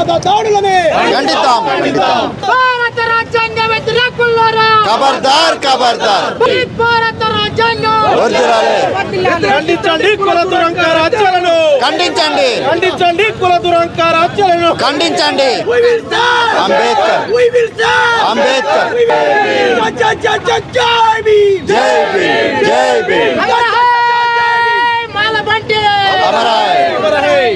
మతోన్మాద దాడులని. భారత రాజ్యాంగ వ్యతిరేకులారా ఖబర్దార్ భారత రాజ్యాంగం. ఖండించండి కుల దురంకార హత్యలను ఖండించండి. ఖండించండి కుల దురంకార హత్యలను ఖండించండి. అంబేద్కర్. అంబేద్కర్. జై భీమ్. భీమ్. మాలబంటి అమరాయ్.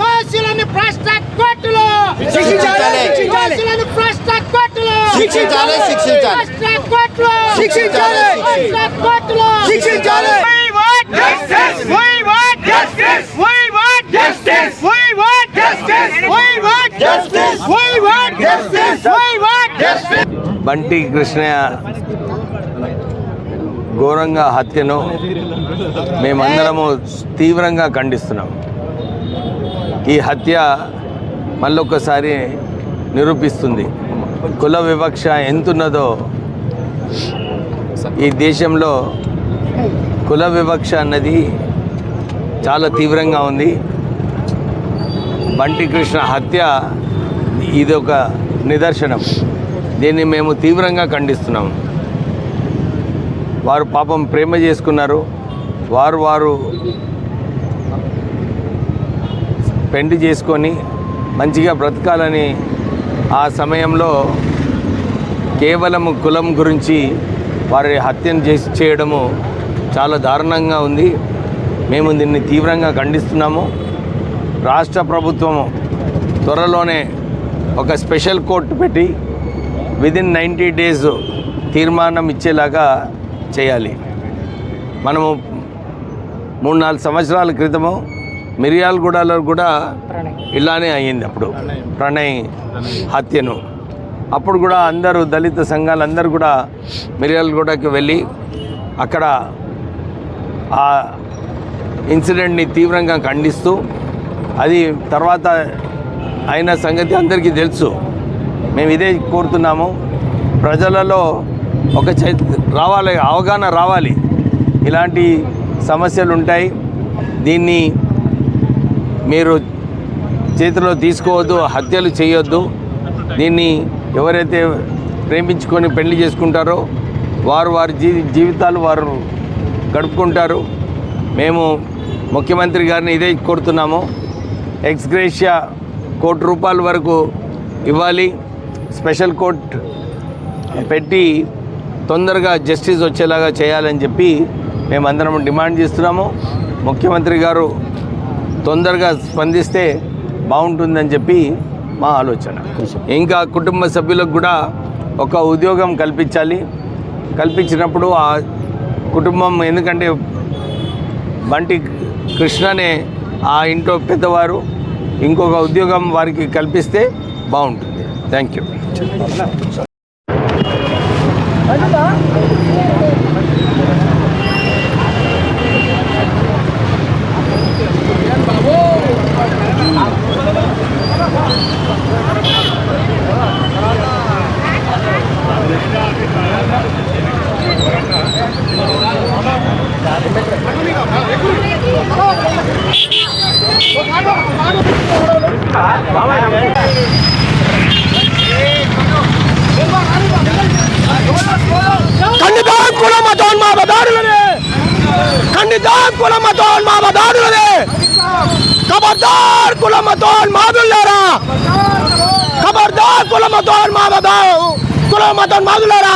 దోషులను భ్రష్ట కోర్టులో శిక్షించాలి. దోషులను భ్రష్ట కోర్టులో శిక్షించాలి, శిక్షించాలి. భ్రష్ట కోర్టులో శిక్షించాలి. భ్రష్ట కోర్టులో శిక్షించాలి. We want justice. We want justice. We want justice. We want justice. We want justice. We want justice. We want justice. Bunty Krishnaiah ఘోరంగా హత్యను మేమందరము తీవ్రంగా ఖండిస్తున్నాం. ఈ హత్య మళ్ళొకసారి నిరూపిస్తుంది. కుల వివక్ష ఎంతున్నదో ఈ దేశంలో కుల వివక్ష అన్నది చాలా తీవ్రంగా ఉంది. బంటి కృష్ణ హత్య ఇది ఒక నిదర్శనం. దీన్ని మేము తీవ్రంగా ఖండిస్తున్నాం. వారు పాపం ప్రేమ చేసుకున్నారు. వారు వారు పెండి చేసుకొని మంచిగా బ్రతకాలని ఆ సమయంలో కేవలం కులం గురించి వారి హత్యను చేసి చేయడము చాలా దారుణంగా ఉంది. మేము దీన్ని తీవ్రంగా ఖండిస్తున్నాము. రాష్ట్ర ప్రభుత్వము త్వరలోనే ఒక స్పెషల్ కోర్టు పెట్టి విదిన్ నైంటీ డేస్ తీర్మానం ఇచ్చేలాగా చేయాలి. మనము మూడు నాలుగు సంవత్సరాల క్రితము మిరియాలగూడలో కూడా ఇలానే అయ్యింది అప్పుడు. ప్రణయ్. హత్యను. అప్పుడు కూడా అందరూ దళిత సంఘాలు అందరూ కూడా మిరియాలగూడకి వెళ్ళి అక్కడ ఆ ఇన్సిడెంట్ని తీవ్రంగా ఖండిస్తూ అది తర్వాత అయిన సంగతి అందరికీ తెలుసు. మేము ఇదే కోరుతున్నాము. ప్రజలలో ఒక చై రావాలి అవగాహన రావాలి. ఇలాంటి సమస్యలు ఉంటాయి. దీన్ని మీరు చేతిలో తీసుకోవద్దు హత్యలు చేయొద్దు. దీన్ని ఎవరైతే ప్రేమించుకొని పెళ్ళి చేసుకుంటారో వారు వారి జీ జీవితాలు వారు గడుపుకుంటారు. మేము ముఖ్యమంత్రి గారిని ఇదే కోరుతున్నాము. ఎక్స్గ్రేషియా కోటి రూపాయల వరకు ఇవ్వాలి. స్పెషల్ కోర్ట్ పెట్టి తొందరగా జస్టిస్ వచ్చేలాగా చేయాలని చెప్పి మేమందరం డిమాండ్ చేస్తున్నాము. ముఖ్యమంత్రి గారు తొందరగా స్పందిస్తే బాగుంటుందని చెప్పి మా ఆలోచన. ఇంకా కుటుంబ సభ్యులకు కూడా ఒక ఉద్యోగం కల్పించాలి. కల్పించినప్పుడు ఆ కుటుంబం ఎందుకంటే బంటి కృష్ణనే ఆ ఇంట్లో పెద్దవారు ఇంకొక ఉద్యోగం వారికి కల్పిస్తే బాగుంటుంది. Thank you 来 nước. ఖండిద్దాం కుల మతోన్మాద దాడులని ఖండిద్దాం కుల మతోన్మాద దాడులని ఖబర్దార్ కుల మతోన్మాదులారా ఖబర్దార్ కుల మతోన్మాద దా- కుల మతోన్మాదులారా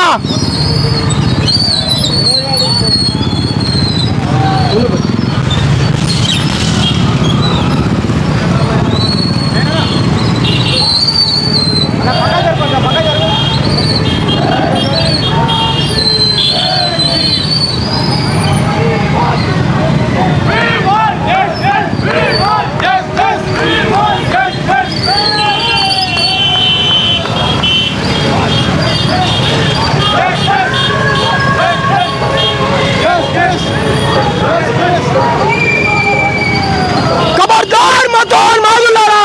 పక్కన మతోన్మాదులారా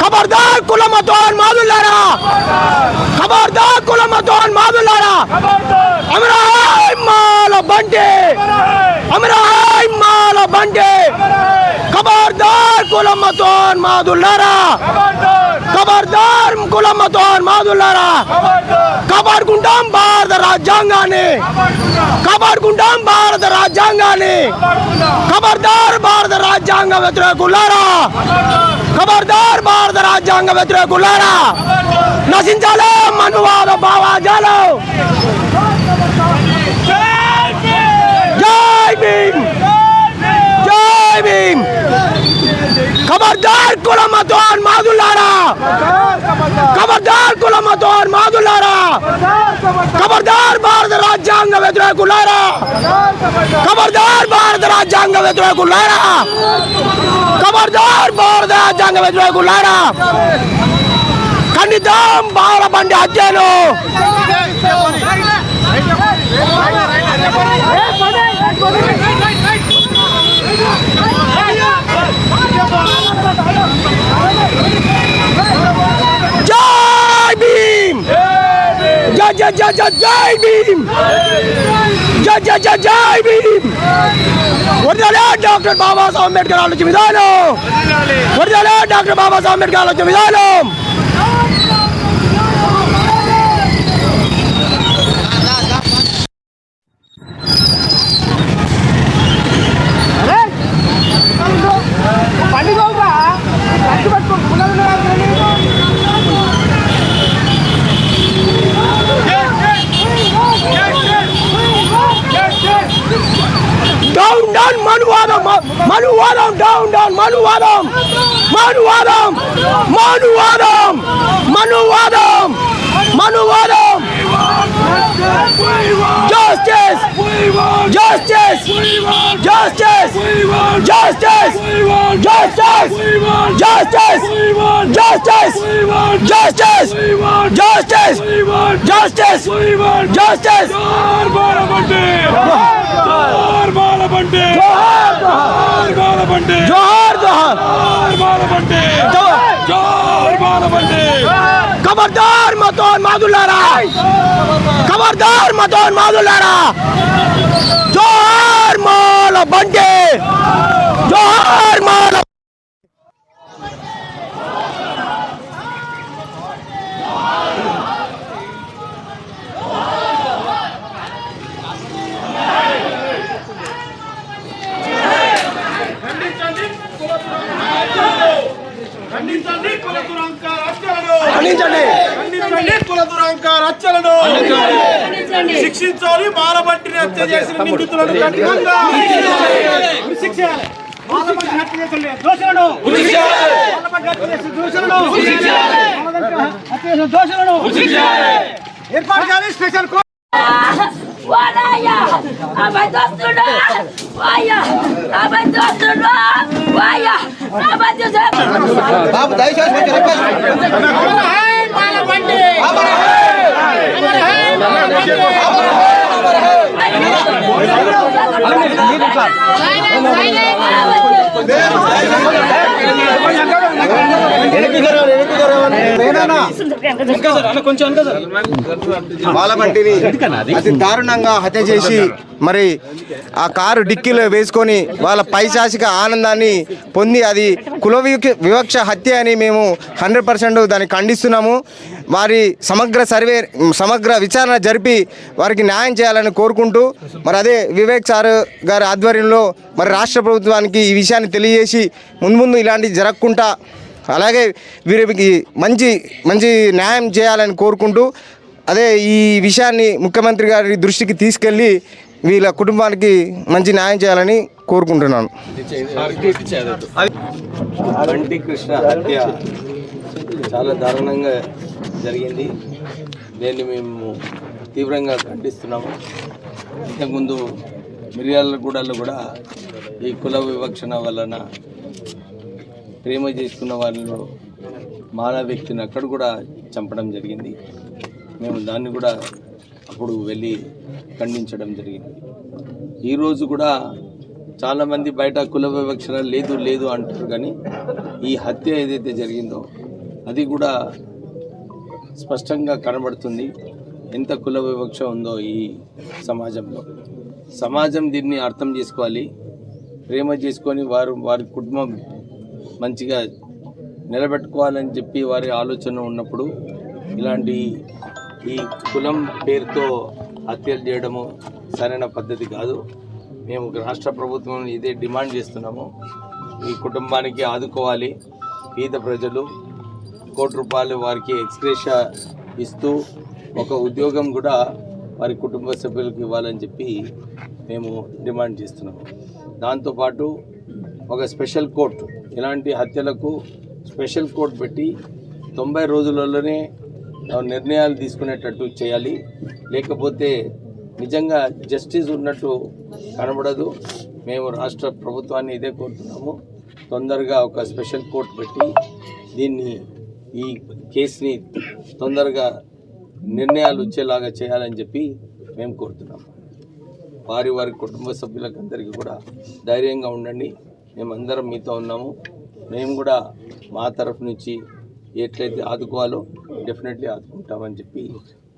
ఖబర్దార్ ఖబర్దార్ కులమతోన్ మాదులారా ఖబర్దార్ కులమతోన్ మాదులారా అమరాయ్ మాల బండి అమరాయ్ మాల బండి ఖబర్దార్ మాదుల్లారా మాదులారా ఖబర్దార్ కులమతోన్ మాదులారా కాపాడుకుంటాం భారత రాజ్యాంగాన్ని! కబాడుకుంటాం భారత రాజ్యాంగాన్ని! ఖబర్దార్ భారత రాజ్యాంగ వ్యతిరేకులారా ఖబర్దార్ భారత రాజ్యాంగ వ్యతిరేకులారా నశించాలి మనువాద భావాజాలు! జై భీమ్! జై భీమ్! खबरदार कुलमतौर मादुल्लारा खबरदार कुलमतौर मादुल्लारा खबरदार भारत राजंग विद्रोह कुलारा खबरदार भारत राजंग विद्रोह कुलारा खबरदार भारत राजंग विद्रोह कुलारा ఖండిద్దాం బాల బండి హత్యను जय जय भीम जय जय डॉक्टर बाबा साहब अंबेडकर आलोचना विधानम डॉक्टर बाबा साहब अंबेडकर आलोचना विधानम పండుగ పట్టుబట్టుకో down, down, Manu Adam, Manu Adam, down, down, Manu Adam, Manu Adam, Manu Adam, Manu Adam, Manu Adam. పట్టుకో పుల్లలు డౌన్ డౌన్ మనువాదం మనువాదం డౌన్ డౌన్ మనువాదం మనువాదం మనువాదం మనువాదం మనువాదం justice justice justice justice justice justice justice justice justice justice justice జోహార్ జోహార్ ఖబర్దార్ మతోన్ মদন মাদুল্লারা খবরদার মদন মাদুল্লারা నిందితులను కఠినంగా కృషి చేయాలి వాళ్ళపై హత్య చేసిన దోషులను వాళ్ళపై హత్య చేసిన దోషులను హత్య చేసిన దోషులను ఏర్పాటు చేయాలి స్పెషల్ కోర్టు వాడయ్యా అబ్బాయి దోస్తుడు వాయ్యా అబ్బాయి దోస్తుడు వాయ్యా అబ్బాయి దోస్తుడు బాబు దయచేసి కొంచెం రిక్వెస్ట్ అమర హై మన బండి అమర హై అమర హై మన బండి అమర హై బాలబంటిని అతి దారుణంగా హత్య చేసి మరి ఆ కారు డిక్కీలో వేసుకొని వాళ్ళ పైశాసిక ఆనందాన్ని పొంది అది కుల వివక్ష హత్య అని మేము హండ్రెడ్ పర్సెంట్ దాన్ని ఖండిస్తున్నాము. వారి సమగ్ర సర్వే సమగ్ర విచారణ జరిపి వారికి న్యాయం చేయాలని కోరుకుంటూ మరి అదే వివేక్ సార్ గారి ఆధ్వర్యంలో మరి రాష్ట్ర ప్రభుత్వానికి ఈ విషయాన్ని తెలియజేసి ముందు ముందు ఇలాంటివి జరగకుండా అలాగే వీరికి మంచి మంచి న్యాయం చేయాలని కోరుకుంటూ అదే ఈ విషయాన్ని ముఖ్యమంత్రి గారి దృష్టికి తీసుకెళ్ళి వీళ్ళ కుటుంబానికి మంచి న్యాయం చేయాలని కోరుకుంటున్నాను. చాలా దారుణంగా జరిగింది. దీన్ని మేము తీవ్రంగా ఖండిస్తున్నాము. ఇంతకుముందు మిర్యాలగూడలో కూడా ఈ కుల వివక్షణ వలన ప్రేమ చేసుకున్న వాళ్ళు మాల వ్యక్తిని అక్కడ కూడా చంపడం జరిగింది. మేము దాన్ని కూడా అప్పుడు వెళ్ళి ఖండించడం జరిగింది. ఈరోజు కూడా చాలామంది బయట కుల వివక్షణ లేదు లేదు అంటారు కానీ ఈ హత్య ఏదైతే జరిగిందో అది కూడా స్పష్టంగా కనబడుతుంది. ఎంత కుల వివక్ష ఉందో ఈ సమాజంలో. సమాజం దీన్ని అర్థం చేసుకోవాలి. ప్రేమ చేసుకొని వారు వారి కుటుంబం మంచిగా నిలబెట్టుకోవాలని చెప్పి వారి ఆలోచన ఉన్నప్పుడు ఇలాంటి ఈ కులం పేరుతో హత్యలు చేయడము సరైన పద్ధతి కాదు. మేము రాష్ట్ర ప్రభుత్వం ఇదే డిమాండ్ చేస్తున్నాము. ఈ కుటుంబానికి ఆదుకోవాలి. పేద ప్రజలు కోటి రూపాయలు వారికి ఎక్స్క్రేష ఇస్తూ ఒక ఉద్యోగం కూడా వారి కుటుంబ సభ్యులకు ఇవ్వాలని చెప్పి మేము డిమాండ్ చేస్తున్నాము. దాంతోపాటు ఒక స్పెషల్ కోర్టు ఇలాంటి హత్యలకు స్పెషల్ కోర్టు పెట్టి తొంభై రోజులలోనే నిర్ణయాలు తీసుకునేటట్టు చేయాలి. లేకపోతే నిజంగా జస్టిస్ ఉన్నట్టు కనబడదు. మేము రాష్ట్ర ప్రభుత్వాన్ని ఇదే కోరుతున్నాము. తొందరగా ఒక స్పెషల్ కోర్టు పెట్టి దీన్ని ఈ కేసుని తొందరగా నిర్ణయాలు వచ్చేలాగా చేయాలని చెప్పి మేము కోరుతున్నాము వారి వారి కుటుంబ సభ్యులకు అందరికీ కూడా ధైర్యంగా ఉండండి. మేమందరం మీతో ఉన్నాము. మేము కూడా మా తరఫు నుంచి ఎట్లయితే ఆదుకోవాలో డెఫినెట్లీ ఆదుకుంటామని చెప్పి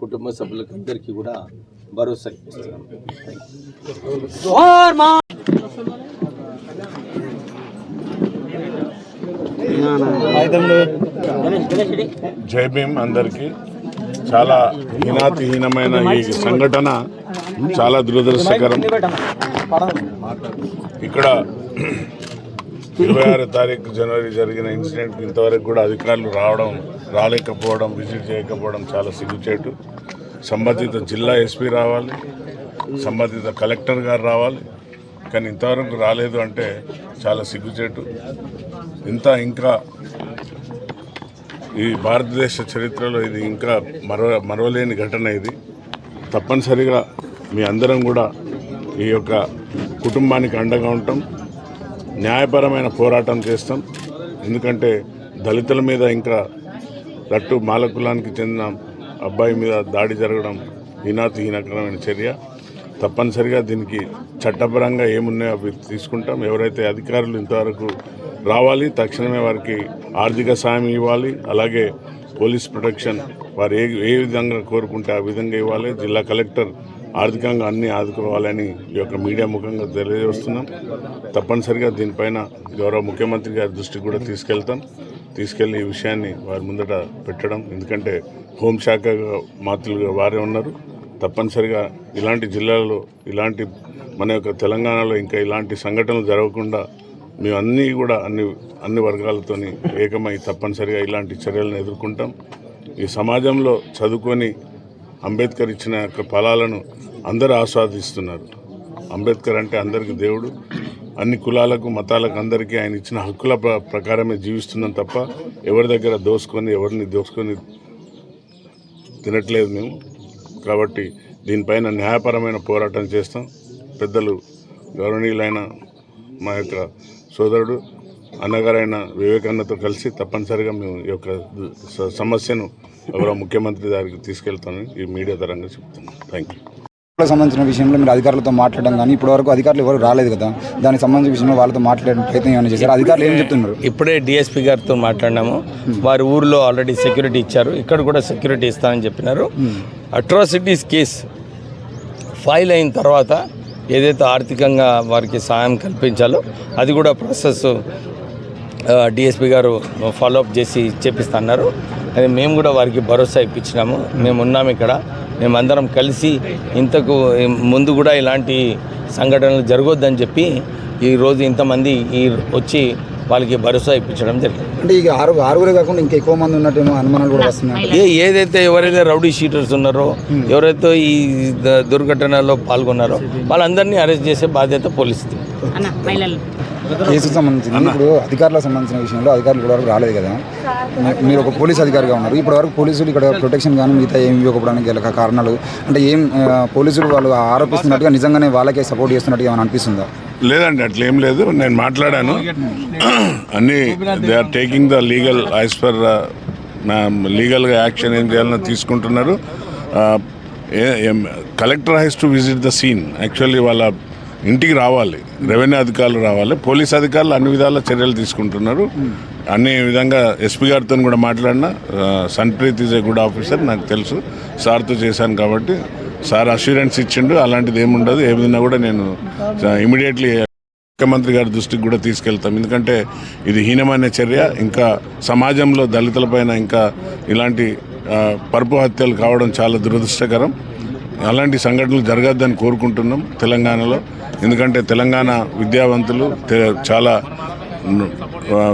కుటుంబ సభ్యులకు అందరికీ కూడా భరోసా యూ జై భీమ్ అందరికీ. చాలా హీనాతిహీనమైన ఈ సంఘటన చాలా దురదృష్టకరం. ఇక్కడ ఇరవై ఆరు తారీఖు జనవరి జరిగిన ఇన్సిడెంట్ ఇంతవరకు కూడా అధికారులు రావడం రాలేకపోవడం విజిట్ చేయకపోవడం చాలా సిగ్గుచేటు. సంబంధిత జిల్లా ఎస్పీ రావాలి సంబంధిత కలెక్టర్ గారు రావాలి కానీ ఇంతవరకు రాలేదు అంటే చాలా సిగ్గుచేటు. ఇంత ఇంకా ఈ భారతదేశ చరిత్రలో ఇది ఇంకా మరవ మరవలేని ఘటన ఇది. తప్పనిసరిగా మీ అందరం కూడా ఈ యొక్క కుటుంబానికి అండగా ఉంటాం. న్యాయపరమైన పోరాటం చేస్తాం. ఎందుకంటే దళితుల మీద ఇంకా లట్టు మాలకులానికి చెందిన అబ్బాయి మీద దాడి జరగడం హీనాతిహీనకరమైన చర్య. తప్పనిసరిగా దీనికి చట్టపరంగా ఏమున్నాయో అవి తీసుకుంటాం. ఎవరైతే అధికారులు ఇంతవరకు రావాలి. తక్షణమే వారికి ఆర్థిక సాయం ఇవ్వాలి. అలాగే పోలీస్ ప్రొటెక్షన్ వారు ఏ ఏ విధంగా కోరుకుంటే ఆ విధంగా ఇవ్వాలి. జిల్లా కలెక్టర్ ఆర్థికంగా అన్ని ఆదుకోవాలని ఈ యొక్క మీడియా ముఖంగా తెలియజేస్తున్నాం. తప్పనిసరిగా దీనిపైన గౌరవ ముఖ్యమంత్రి గారి దృష్టికి కూడా తీసుకెళ్తాం. తీసుకెళ్ళి ఈ విషయాన్ని వారి ముందట పెట్టడం. ఎందుకంటే హోంశాఖ మాతృలుగా వారే ఉన్నారు. తప్పనిసరిగా ఇలాంటి జిల్లాలో ఇలాంటి మన యొక్క తెలంగాణలో ఇంకా ఇలాంటి సంఘటనలు జరగకుండా మేము అన్నీ కూడా అన్ని అన్ని వర్గాలతో ఏకమై తప్పనిసరిగా ఇలాంటి చర్యలను ఎదుర్కొంటాం. ఈ సమాజంలో చదువుకొని అంబేద్కర్ ఇచ్చిన యొక్క ఫలాలను అందరూ ఆస్వాదిస్తున్నారు. అంబేద్కర్ అంటే అందరికీ దేవుడు. అన్ని కులాలకు మతాలకు అందరికీ ఆయన ఇచ్చిన హక్కుల ప్ర- ప్రకారమే జీవిస్తున్నాం తప్ప ఎవరి దగ్గర దోసుకొని ఎవరిని దోసుకొని తినట్లేదు మేము. కాబట్టి దీనిపైన న్యాయపరమైన పోరాటం చేస్తాం. పెద్దలు గౌరవనీయులైన మా యొక్క సోదరుడు అన్నగారైన వివేకానందతో కలిసి తప్పనిసరిగా మేము ఈ యొక్క సమస్యను గౌరవ ముఖ్యమంత్రి గారికి తీసుకెళ్తానని ఈ మీడియా తరంగా చెప్తున్నాను థ్యాంక్ యూ సంబంధించిన విషయంలో మీరు అధికారులతో మాట్లాడడం కానీ ఇప్పటివరకు అధికారులు ఎవరు రాలేదు కదా దానికి సంబంధించిన విషయంలో వాళ్ళతో మాట్లాడే ప్రయత్నం ఏమైనా చేశారు? అధికారులు ఏం చెప్తున్నారు? ఇప్పుడే డిఎస్పీ గారితో మాట్లాడినాము. వారి ఊర్లో ఆల్రెడీ సెక్యూరిటీ ఇచ్చారు. ఇక్కడ కూడా సెక్యూరిటీ ఇస్తామని చెప్పినారు. అట్రాసిటీస్ కేస్ ఫైల్ అయిన తర్వాత ఏదైతే ఆర్థికంగా వారికి సాయం కల్పించాలో అది కూడా ప్రాసెస్ డిఎస్పి గారు ఫాలోఅప్ చేసి చేపిస్తున్నారు. అది మేము కూడా వారికి భరోసా ఇప్పించినాము. మేము ఉన్నాము ఇక్కడ. మేమందరం కలిసి ఇంతకు ముందు కూడా ఇలాంటి సంఘటనలు జరగొద్దని చెప్పి ఈరోజు ఇంతమంది ఈ వచ్చి వాళ్ళకి భరోసా ఇప్పించడం జరిగింది. అంటే ఇక ఆరు ఆరుగురే కాకుండా ఇంకా ఎక్కువ మంది ఉన్నట్టేమో అనుమానాలు కూడా వస్తున్నాయి ఏ ఏదైతే ఎవరైతే రౌడీ షీటర్స్ ఉన్నారో ఎవరైతే ఈ ద- దుర్ఘటనలో పాల్గొన్నారో వాళ్ళందరినీ అరెస్ట్ చేసే బాధ్యత పోలీసుది కేసుకు సంబంధించింది. ఇప్పుడు అధికారులకు సంబంధించిన విషయంలో అధికారులు ఇప్పటి వరకు రాలేదు కదా. మీరు ఒక పోలీస్ అధికారిగా ఉన్నారు. ఇప్పటి వరకు పోలీసులు ఇక్కడ ప్రొటెక్షన్ కానీ మిగతా ఏమి ఇవ్వకపోవడానికి గల కారణాలు అంటే ఏం పోలీసులు వాళ్ళు ఆరోపిస్తున్నట్టుగా నిజంగానే వాళ్ళకే సపోర్ట్ చేస్తున్నట్టుగా ఏమైనా అనిపిస్తుందా? లేదండి అట్లా ఏం లేదు. నేను మాట్లాడాను. అన్ని they are taking the legal as per లీగల్గా యాక్షన్ ఏం చేయాలని తీసుకుంటున్నారు. Collector has to visit the scene actually వాళ్ళ ఇంటికి రావాలి. రెవెన్యూ అధికారులు రావాలి. పోలీస్ అధికారులు అన్ని విధాల చర్యలు తీసుకుంటున్నారు. అన్ని విధంగా ఎస్పీ గారితో కూడా మాట్లాడినా. Sunpreet is a good officer నాకు తెలుసు. సార్తో చేశాను కాబట్టి. సార్ అష్యూరెన్స్ ఇచ్చిండు అలాంటిది ఏముండదు ఏమైనా కూడా నేను ఇమీడియట్లీ ముఖ్యమంత్రి గారి దృష్టికి కూడా తీసుకెళ్తాం. ఎందుకంటే ఇది హీనమైన చర్య. ఇంకా సమాజంలో దళితులపైన ఇంకా ఇలాంటి పరుపు హత్యలు కావడం చాలా దురదృష్టకరం. అలాంటి సంఘటనలు జరగద్దని కోరుకుంటున్నాం తెలంగాణలో. ఎందుకంటే తెలంగాణ విద్యావంతులు చాలా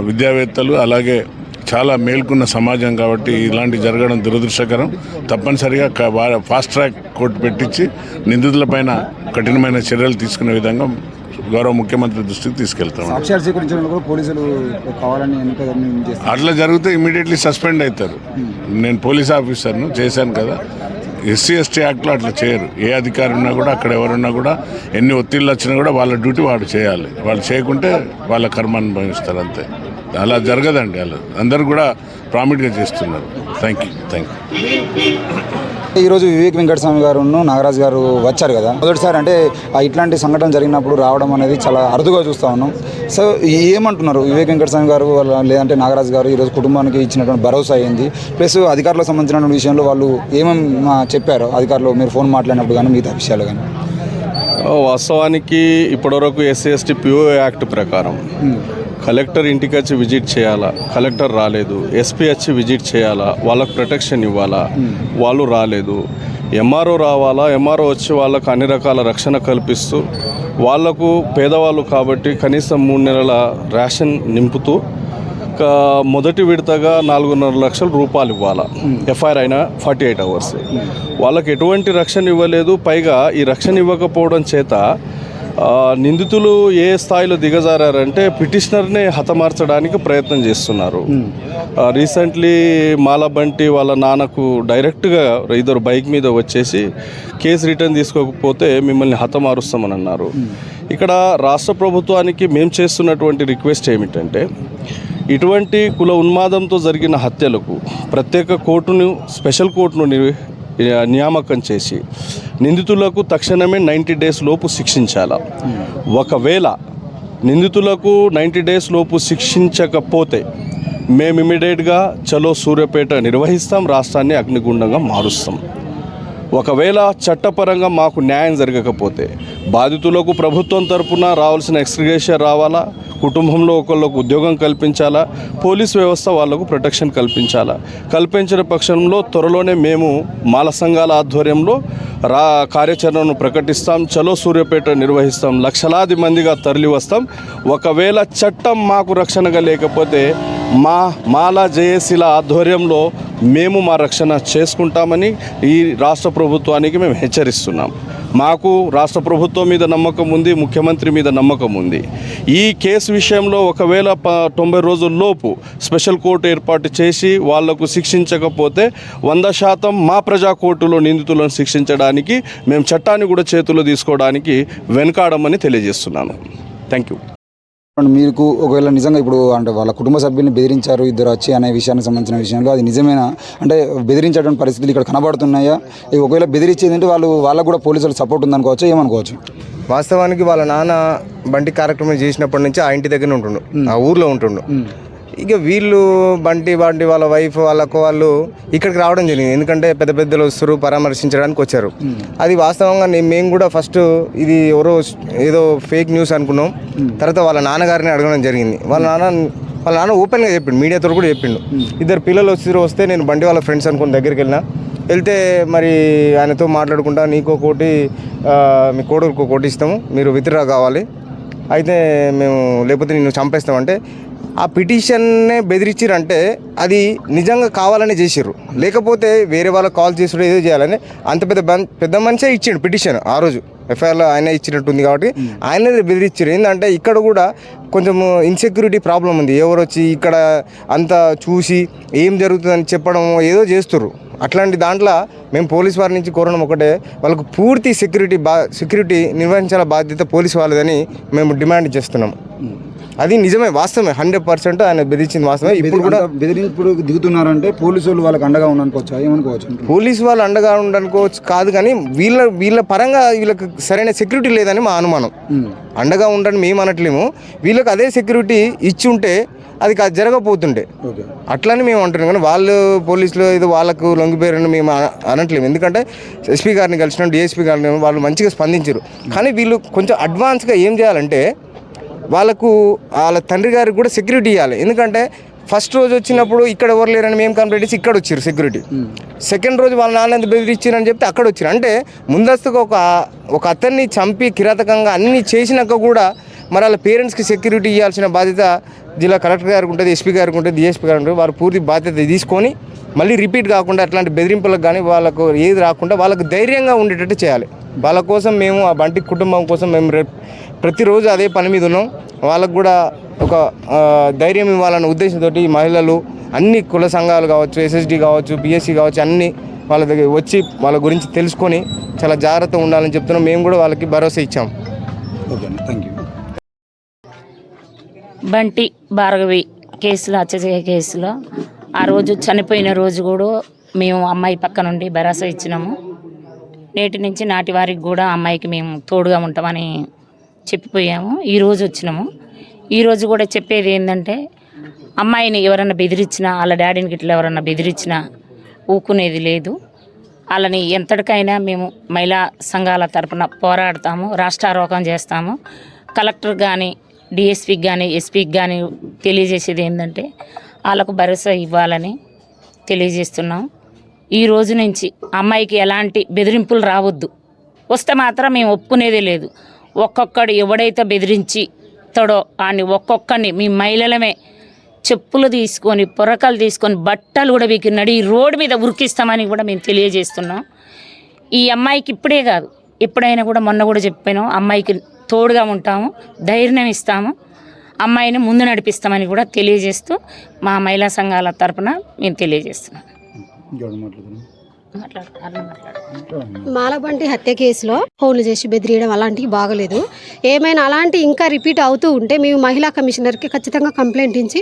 విద్యావేత్తలు అలాగే చాలా మేల్కొన్న సమాజం కాబట్టి ఇలాంటి జరగడం దురదృష్టకరం. తప్పనిసరిగా ఫాస్ట్ ట్రాక్ కోర్టు పెట్టించి నిందితులపైన కఠినమైన చర్యలు తీసుకునే విధంగా గౌరవ ముఖ్యమంత్రి దృష్టికి తీసుకెళ్తాం అట్లా జరిగితే ఇమీడియట్లీ సస్పెండ్ అవుతారు నేను పోలీస్ ఆఫీసర్ను చేశాను కదా. ఎస్సీ ఎస్టీ యాక్ట్లో అట్లా చేయరు. ఏ అధికారి ఉన్నా కూడా అక్కడ ఎవరున్నా కూడా ఎన్ని ఒత్తిళ్ళు వచ్చినా కూడా వాళ్ళ డ్యూటీ వాడు చేయాలి. వాళ్ళు చేయకుంటే వాళ్ళ కర్మ అనుభవిస్తారు అంతే. అలా జరగదండి వాళ్ళు అందరు కూడా ప్రామిట్గా చేస్తున్నారు. థ్యాంక్ యూ థ్యాంక్ యూ ఈరోజు వివేక్ వెంకటస్వామి గారు నాగరాజు గారు వచ్చారు కదా. మొదటిసారి అంటే ఆ ఇట్లాంటి సంఘటన జరిగినప్పుడు రావడం అనేది చాలా అరుదుగా చూస్తూ ఉన్నాం. సో ఏమంటున్నారు వివేక్ వెంకటస్వామి గారు వాళ్ళ లేదంటే నాగరాజు గారు ఈరోజు కుటుంబానికి ఇచ్చినటువంటి భరోసా అయింది ప్లస్ అధికారులకు సంబంధించిన విషయంలో వాళ్ళు ఏమేమి చెప్పారు? అధికారులు మీరు ఫోన్ మాట్లాడినప్పుడు కానీ మిగతా విషయాలు కానీ వాస్తవానికి ఇప్పటివరకు ఎస్సీ ఎస్టీ పిఓ యాక్ట్ ప్రకారం కలెక్టర్ ఇంటికి వచ్చి విజిట్ చేయాలా? కలెక్టర్ రాలేదు. ఎస్పీ వచ్చి విజిట్ చేయాలా? వాళ్ళకు ప్రొటెక్షన్ ఇవ్వాలా? వాళ్ళు రాలేదు. ఎంఆర్ఓ రావాలా? ఎంఆర్ఓ వచ్చి వాళ్ళకు అన్ని రకాల రక్షణ కల్పిస్తూ వాళ్ళకు పేదవాళ్ళు కాబట్టి కనీసం మూడు నెలల రేషన్ నింపుతూ మొదటి విడతగా నాలుగున్నర లక్షల రూపాయలు ఇవ్వాలా? ఎఫ్ఐఆర్ అయినా ఫార్టీ ఎయిట్ అవర్స్. వాళ్ళకి ఎటువంటి రక్షణ ఇవ్వలేదు. పైగా ఈ రక్షణ ఇవ్వకపోవడం చేత నిందితులు ఏ స్థాయిలో దిగజారంటే పిటిషనర్ని హతమార్చడానికి ప్రయత్నం చేస్తున్నారు. రీసెంట్లీ మాలబంటి వాళ్ళ నాన్నకు డైరెక్ట్గా ఇద్దరు బైక్ మీద వచ్చేసి కేసు రిటర్న్ తీసుకోకపోతే మిమ్మల్ని హతమారుస్తామని అన్నారు. ఇక్కడ రాష్ట్ర ప్రభుత్వానికి మేము చేస్తున్నటువంటి రిక్వెస్ట్ ఏమిటంటే ఇటువంటి కుల ఉన్మాదంతో జరిగిన హత్యలకు ప్రత్యేక కోర్టును స్పెషల్ కోర్టును ని- నియామకం చేసి నిందితులకు తక్షణమే నైంటీ డేస్ లోపు శిక్షించాల. ఒకవేళ నిందితులకు నైంటీ డేస్ లోపు శిక్షించకపోతే మేము ఇమీడియట్గా చలో సూర్యపేట నిర్వహిస్తాం రాష్ట్రాన్ని అగ్నిగుండంగా మారుస్తాం. ఒకవేళ చట్టపరంగా మాకు న్యాయం జరగకపోతే బాధితులకు ప్రభుత్వం తరపున రావాల్సిన ఎక్స్గ్రేషియర్ రావాలా? కుటుంబంలో ఒకళ్ళకు ఉద్యోగం కల్పించాలా? పోలీస్ వ్యవస్థ వాళ్ళకు ప్రొటెక్షన్ కల్పించాలా? కల్పించిన పక్షంలో త్వరలోనే మేము మాల సంఘాల ఆధ్వర్యంలో రా కార్యాచరణను ప్రకటిస్తాం. చలో సూర్యపేట నిర్వహిస్తాం. లక్షలాది మందిగా తరలి వస్తాం. ఒకవేళ చట్టం మాకు రక్షణగా లేకపోతే మా మాలా జేఏసీల ఆధ్వర్యంలో మేము మా రక్షణ చేసుకుంటామని ఈ రాష్ట్ర ప్రభుత్వానికి మేము హెచ్చరిస్తున్నాం. మాకు రాష్ట్ర ప్రభుత్వం మీద నమ్మకం ఉంది ముఖ్యమంత్రి మీద నమ్మకం ఉంది. ఈ కేసు విషయంలో ఒకవేళ తొంభై రోజుల్లోపు స్పెషల్ కోర్టు ఏర్పాటు చేసి వాళ్ళకు శిక్షించకపోతే వంద శాతం మా ప్రజా కోర్టులో నిందితులను శిక్షించడానికి మేము చట్టాన్ని కూడా చేతుల్లో తీసుకోవడానికి వెనకాడమని తెలియజేస్తున్నాను. Thank you. మీకు ఒకవేళ నిజంగా ఇప్పుడు అంటే వాళ్ళ కుటుంబ సభ్యుల్ని బెదిరించారు ఇద్దరు వచ్చి అనే విషయానికి సంబంధించిన విషయంలో అది నిజమేనా? అంటే బెదిరించేటువంటి పరిస్థితులు ఇక్కడ కనబడుతున్నాయా? ఒకవేళ బెదిరించేది అంటే వాళ్ళు వాళ్ళకు కూడా పోలీసులు సపోర్ట్ ఉందనుకోవచ్చు? ఏమనుకోవచ్చు? వాస్తవానికి వాళ్ళ నాన్న బంటి కార్యక్రమం చేసినప్పటి నుంచి ఆ ఇంటి దగ్గర ఉంటుండు. ఆ ఊర్లో ఉంటుండు. ఇక వీళ్ళు బంటి బంటి వాళ్ళ వైఫ్ వాళ్ళకు వాళ్ళు ఇక్కడికి రావడం జరిగింది. ఎందుకంటే పెద్ద పెద్దలు వస్తారు పరామర్శించడానికి వచ్చారు. అది వాస్తవంగా నేను మేము కూడా ఫస్ట్ ఇది ఎవరో ఏదో ఫేక్ న్యూస్ అనుకున్నాం. తర్వాత వాళ్ళ నాన్నగారిని అడగడం జరిగింది. వాళ్ళ నాన్న వాళ్ళ నాన్న ఓపెన్గా చెప్పిండు మీడియాతో కూడా చెప్పిండు. ఇద్దరు పిల్లలు వచ్చి వస్తే నేను బండి వాళ్ళ ఫ్రెండ్స్ అనుకుని దగ్గరికి వెళ్ళినా. వెళ్తే మరి ఆయనతో మాట్లాడుకుంటా నీకో కోటి ఆ, మీ కోడలకు కోటి ఇస్తాము మీరు విత్డ్రా కావాలి. అయితే మేము లేకపోతే నిన్ను చంపేస్తామంటే ఆ పిటిషన్నే బెదిరించారంటే అది నిజంగా కావాలని చేసిర్రు. లేకపోతే వేరే వాళ్ళకి కాల్ చేసుడు ఏదో చేయాలని అంత పెద్ద పెద్ద మనిషే ఇచ్చిండు పిటిషన్ ఆ రోజు. ఎఫ్ఐఆర్లో ఆయన ఇచ్చినట్టుంది కాబట్టి ఆయనే బెదిరించారు ఏంటంటే ఇక్కడ కూడా కొంచెం ఇన్సెక్యూరిటీ ప్రాబ్లం ఉంది. ఎవరు వచ్చి ఇక్కడ అంతా చూసి ఏం జరుగుతుందని చెప్పడం ఏదో చేస్తుర్రు. అట్లాంటి దాంట్లో మేము పోలీస్ వారి నుంచి కోరడం ఒకటే వాళ్ళకు పూర్తి సెక్యూరిటీ బా సెక్యూరిటీ నిర్వహించాల బాధ్యత పోలీస్ వాళ్ళదని మేము డిమాండ్ చేస్తున్నాం. అది నిజమే వాస్తవమే. హండ్రెడ్ పర్సెంట్ ఆయన బెదిరించింది వాస్తవమే. ఇప్పుడు కూడా బెదిరింపుడు దిగుతున్నారంటే పోలీసు వాళ్ళు వాళ్ళకి అండగా ఉండనుకోవచ్చు ఏమనుకోవచ్చు పోలీస్ వాళ్ళు అండగా ఉండనుకోవచ్చు కాదు కానీ వీళ్ళ వీళ్ళ పరంగా వీళ్ళకి సరైన సెక్యూరిటీ లేదని మా అనుమానం. అండగా ఉండని మేము అనట్లేము. వీళ్ళకి అదే సెక్యూరిటీ ఇచ్చి ఉంటే అది ఓకే. అట్లని మేము అంటున్నాం కానీ వాళ్ళు పోలీసులు ఇది వాళ్ళకు లొంగిపోయారని మేము అన- అనట్లేము. ఎందుకంటే ఎస్పీ గారిని కలిసినాం డిఎస్పీ గారిని వాళ్ళు మంచిగా స్పందించారు. కానీ వీళ్ళు కొంచెం అడ్వాన్స్గా ఏం చేయాలంటే వాళ్ళకు వాళ్ళ తండ్రి గారికి కూడా సెక్యూరిటీ ఇవ్వాలి ఎందుకంటే ఫస్ట్ రోజు వచ్చినప్పుడు ఇక్కడ ఎవరు లేరని మేము కంప్లైంట్ ఇచ్చి ఇక్కడ వచ్చారు సెక్యూరిటీ సెకండ్ రోజు వాళ్ళ నాన్న ఎంత బెదిరించారని చెప్తే అక్కడ వచ్చారు అంటే ముందస్తుగా ఒక ఒక అతన్ని చంపి కిరాతకంగా అన్ని చేసినాక కూడా మరి వాళ్ళ పేరెంట్స్కి సెక్యూరిటీ ఇవ్వాల్సిన బాధ్యత జిల్లా కలెక్టర్ గారికి ఉంటుంది ఎస్పీ గారికి ఉంటుంది డిఎస్పీ గారికి ఉంటుంది. వారు పూర్తి బాధ్యత తీసుకొని మళ్ళీ రిపీట్ కాకుండా అట్లాంటి బెదిరింపులకు కానీ వాళ్ళకు ఏది రాకుండా వాళ్ళకు ధైర్యంగా ఉండేటట్టు చేయాలి. వాళ్ళ కోసం మేము ఆ బంటి కుటుంబం కోసం మేము రేపు ప్రతిరోజు అదే పని మీద ఉన్నాం. వాళ్ళకు కూడా ఒక ధైర్యం ఇవ్వాలన్న ఉద్దేశంతో ఈ మహిళలు అన్ని కుల సంఘాలు కావచ్చు ఎస్ఎస్డి కావచ్చు పిఎస్సి కావచ్చు అన్ని వాళ్ళ దగ్గర వచ్చి వాళ్ళ గురించి తెలుసుకొని చాలా జాగ్రత్తగా ఉండాలని చెప్తున్నాం. మేము కూడా వాళ్ళకి భరోసా ఇచ్చాం. ఓకే అండి. థ్యాంక్ యూ బంటి భార్గవి కేసులో హత్య కేసులో. ఆ రోజు చనిపోయిన రోజు కూడా మేము అమ్మాయి పక్క నుండి భరోసా ఇచ్చినాము. నేటి నుంచి నాటి వారికి కూడా అమ్మాయికి మేము తోడుగా ఉంటామని చెప్పిపోయాము. ఈరోజు వచ్చినాము. ఈరోజు కూడా చెప్పేది ఏంటంటే అమ్మాయిని ఎవరన్నా బెదిరించినా వాళ్ళ డాడీని గిట్ల ఎవరన్నా బెదిరించినా ఊకునేది లేదు. వాళ్ళని ఎంతటికైనా మేము మహిళా సంఘాల తరపున పోరాడతాము రాష్ట్రారోకం చేస్తాము. కలెక్టర్ కానీ డిఎస్పీకి కానీ ఎస్పీకి కానీ తెలియజేసేది ఏంటంటే వాళ్ళకు భరోసా ఇవ్వాలని తెలియజేస్తున్నాం. ఈ రోజు నుంచి అమ్మాయికి ఎలాంటి బెదిరింపులు రావద్దు. వస్తే మాత్రం మేము ఒప్పుకునేదే లేదు. ఒక్కొక్కడు ఎవడైతే బెదిరించి తడో అని ఒక్కొక్కడిని మీ మహిళలమే చెప్పులు తీసుకొని పొరకలు తీసుకొని బట్టలు కూడా వీకి నడి రోడ్డు మీద ఉరికిస్తామని కూడా మేము తెలియజేస్తున్నాం. ఈ అమ్మాయికి ఇప్పుడే కాదు ఎప్పుడైనా కూడా మొన్న కూడా చెప్పాను అమ్మాయికి తోడుగా ఉంటాము ధైర్యం ఇస్తాము అమ్మాయిని ముందు నడిపిస్తామని కూడా తెలియజేస్తూ మా మహిళా సంఘాల తరపున మేము తెలియజేస్తున్నాం. görünüm మాలబంటి హత్య కేసులో ఫోన్లు చేసి బెదిరియడం అలాంటివి బాగలేదు. ఏమైనా అలాంటి ఇంకా రిపీట్ అవుతూ ఉంటే మేము మహిళా కమిషనర్కి ఖచ్చితంగా కంప్లైంట్ ఇచ్చి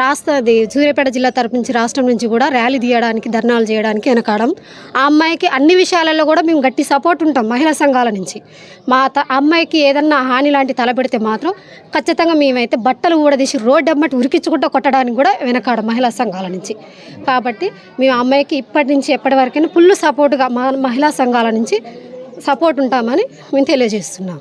రాష్ట్ర సూర్యాపేట జిల్లా తరపు నుంచి రాష్ట్రం నుంచి కూడా ర్యాలీ తీయడానికి ధర్నాలు చేయడానికి వెనకాడం. ఆ అమ్మాయికి అన్ని విషయాలలో కూడా మేము గట్టి సపోర్ట్ ఉంటాం మహిళా సంఘాల నుంచి. మా అమ్మాయికి ఏదన్నా హాని లాంటి తలపెడితే మాత్రం ఖచ్చితంగా మేమైతే బట్టలు ఊడదీసి రోడ్డు అమ్మటి ఉరికించుకుంటూ కొట్టడానికి కూడా వెనకాడం మహిళా సంఘాల నుంచి. కాబట్టి మేము అమ్మాయికి ఇప్పటి నుంచి ఎప్పటి ఫుల్ సపోర్ట్గా మా మహిళా సంఘాల నుంచి సపోర్ట్ ఉంటామని మేము తెలియజేస్తున్నాం.